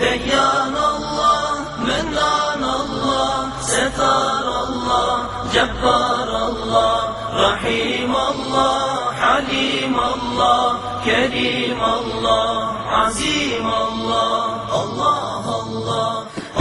Deyyan Allah, Mennan Allah, Setar Allah, Cebbar Allah, Rahim Allah, Halim Allah, Kerim Allah, Azim Allah, Allah Allah.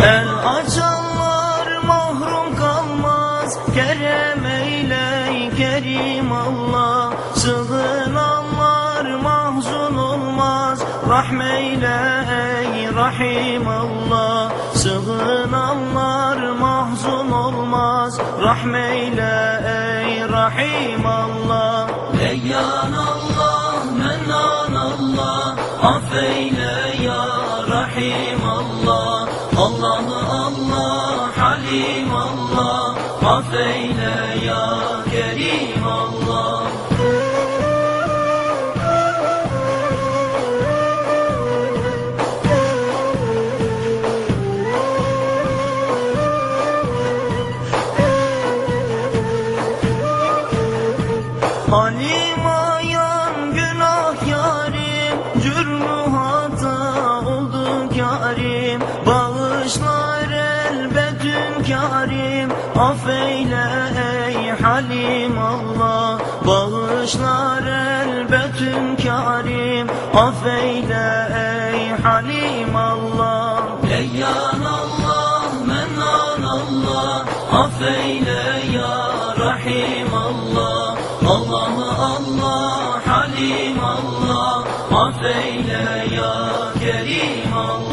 El açanlar mahrum kalmaz, Kerem eyle Kerim Allah, Sığınanlar mahzun olmaz, Rahmeyle ey Rahim Allah, Sığınanlar mahzun olmaz, Rahmeyle ey Rahim Allah. Deyyan Allah, Mennan Allah, Affeyle ya Rahim Allah, Allah'ı Allah, Halim Allah, Affeyle ya Kerim Allah. Halim ayan günah yarim Cürmü hata oldu karim. Bağışlar elbetün karim Affeyle ey halim Allah. Bağışlar elbetün karim Affeyle ey halim Allah. Deyyan Allah, Mennan Allah Affeyle ya Rahim Allah Allah'ı Allah, Halim Allah Affeyle ya Kerim Allah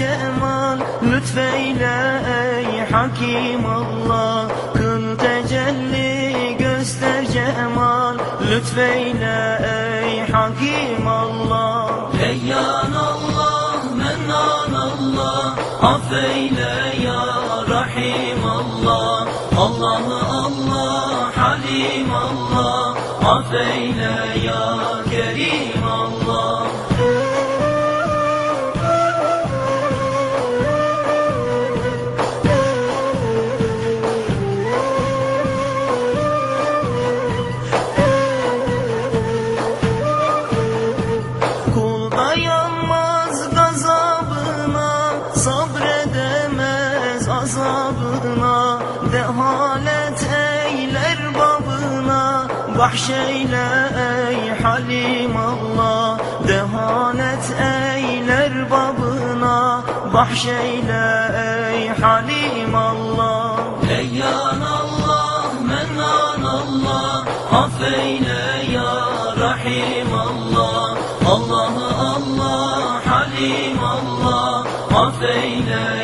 cemal Lütfeyle ey Hakim Allah. Kıl tecelli göster cemal. Lütfeyle ey Hakim Allah. Deyyan Allah, Mennan Allah. Affeyle ya Rahim Allah. Allah'ı Allah, Halim Allah. Affeyle ya babına Bahşeyle ey halim Allah Dehalet eyler babına. Bahşeyle ey halim Allah. Deyyan Allah, Mennan Allah Affeyle ya Rahim Allah. Allah'ı Allah, Halim Allah Affeyle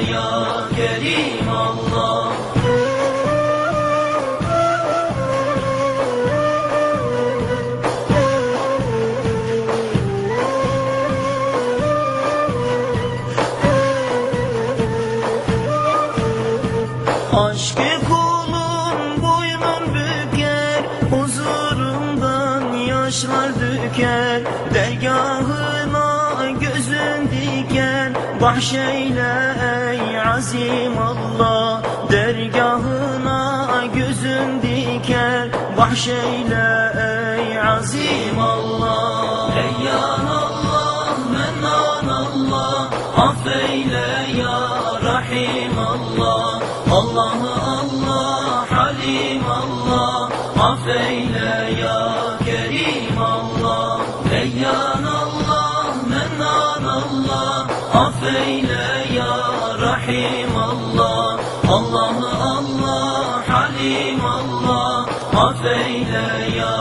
Aşkı kulun boynun büker Huzurundan yaşlar döker Dergahına gözün diker Bahşeyle ey azim Allah. Dergahına gözün diker Bahşeyle ey azim Allah. Deyyan Allah, Affeyle ya Kerim Allah Deyyan Allah, Mennan Allah. Affeyle ya Rahim Allah Allah'ı Allah, Halim Allah. Affeyle ya